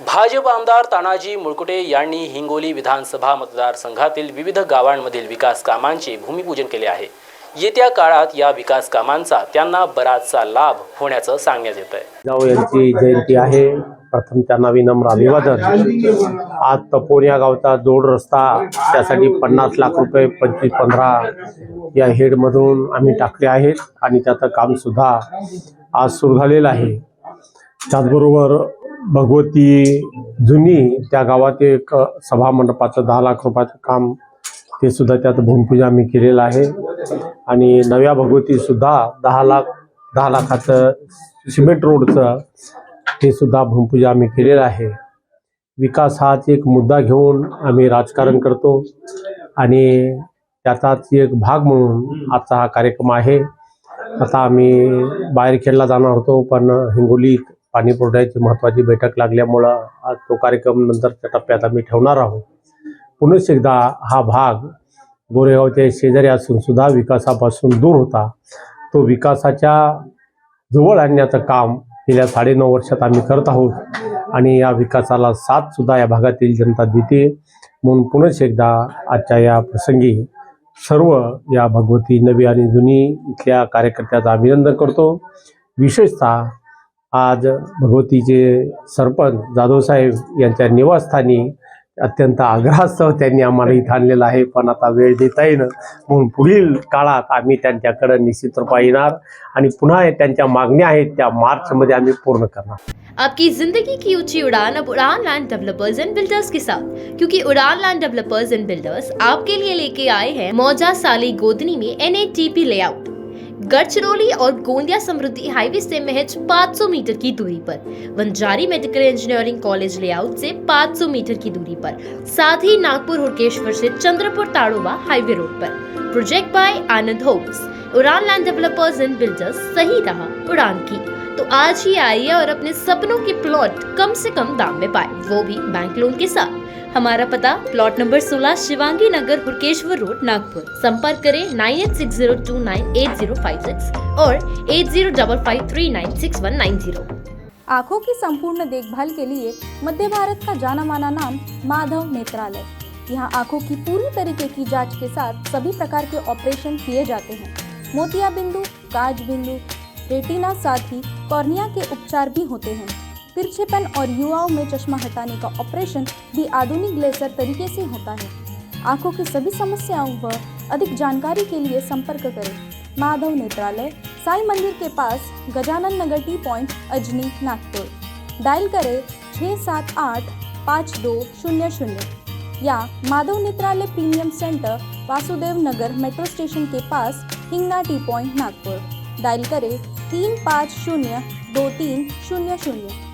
भाजप आमदार तानाजी मुळकुटे यांनी हिंगोली विधानसभा मतदारसंघातील विविध गावांमधील विकास कामांचे भूमिपूजन केले आहे. येत्या काळात या विकास कामांचा त्यांना बराचसा लाभ होण्याचं सांगण्यात येत आहे जाऊ यांची जयंती आहे. प्रथम त्यांना विनम्र अभिवादन. आज तपोन या गावचा जोड रस्ता त्यासाठी पन्नास लाख रुपये पंचवीस पंधरा या हेडमधून आम्ही टाकले आहेत आणि त्याचं काम सुद्धा आज सुरू झालेलं आहे. त्याचबरोबर भगवती जुनी त्या गावात एक सभा मंडपाचं दहा लाख रुपयाचं काम ते सुद्धा त्यात भूमिपूजा आम्ही केलेलं आहे. आणि नव्या भगवती सुद्धा दहा लाख दहा लाखाचं सिमेंट रोडचं ते सुद्धा भूमिपूजा आम्ही केलेलं आहे. विकास हाच एक मुद्दा घेऊन आम्ही राजकारण करतो. आणि त्याचाच एक भाग म्हणून आजचा हा कार्यक्रम आहे. आता आम्ही बाहेर खेळला जाणार होतो पण हिंगोलीत पाणी पुरवठ्याची महत्त्वाची बैठक लागल्यामुळं आज तो कार्यक्रम नंतरच्या टप्प्यात आम्ही ठेवणार आहोत. पुन्हा एकदा हा भाग गोरेगावच्या शेजारी असून सुद्धा विकासापासून दूर होता. तो विकासाच्या जवळ आणण्याचं काम गेल्या साडेनऊ वर्षात आम्ही करत आहोत आणि या विकासाला साथ सुद्धा या भागातील जनता देते. म्हणून पुन्हा एकदा आजच्या या प्रसंगी सर्व या भगवती नवी आणि जुनी इथल्या कार्यकर्त्याचं अभिनंदन करतो. विशेषतः आज भगवतीचे सरपंच जाधवसाहेब यांच्या निवासस्थानी अत्यंत आग्रहास्तव त्यांनी आम्हाला इथं आणलेलं आहे पण आता वेळ देता येईन. म्हणून पुढील काळात आम्ही त्यांच्याकडे निश्चित रूपा येणार आणि पुन्हा त्यांच्या मागण्या आहेत त्या मार्चमध्ये आम्ही पूर्ण करणार. आपकी जिंदगी की ऊंची उड़ान अब Udaan land developers and builders के साथ। क्योंकि उड़ान लैंड डेवलपर्स एंड बिल्डर्स आपके लिए लेके आए हैं मौजा साली गोदनी में एन लेआउट गढ़चिरौली और गोंदिया समृद्धि हाईवे से महज 500 मीटर की दूरी पर। Wanjari medical engineering college layout से 500 मीटर की दूरी पर। साथ ही नागपुर हुड़केश्वर से Chandrapur Tadoba highway road per. Project by Anand homes Udaan land developers and builders सही रहा उड़ान की। तो आज ही आइए और अपने सपनों के प्लॉट कम से कम दाम में पाए। वो भी बैंक लोन के साथ। हमारा पता plot number 16 Shivangi Nagar, Hurkeshwar road, Nagpur. संपर्क करें nine eight six zero two nine eight zero five six और eight zero double five three nine six one nine zero आँखों की संपूर्ण देखभाल के लिए मध्य भारत का जाना माना नाम माधव नेत्रालय। यहाँ आँखों की पूरी तरीके की जाँच के साथ सभी प्रकार के ऑपरेशन किए जाते हैं। मोतिया बिंदु, काज बिंदु, रेटिना साथ ही कॉर्निया के उपचार भी होते हैं। तिरछेपन और युवाओं में चश्मा हटाने का ऑपरेशन भी आधुनिक लेजर तरीके से होता है। आँखों की सभी समस्याओं व अधिक जानकारी के लिए संपर्क करें। माधव नेत्रालय, साई मंदिर के pass, Gajanan Nagar T point, Ajni, Nagpur. Dial करें छः सात आठ पाँच दो शून्य शून्य। या Madhav Netralaya premium centre, Vasudev Nagar metro station के pass Hingna T point Nagpur. Dial करे तीन पाँच शून्य दो तीन शून्य शून्य.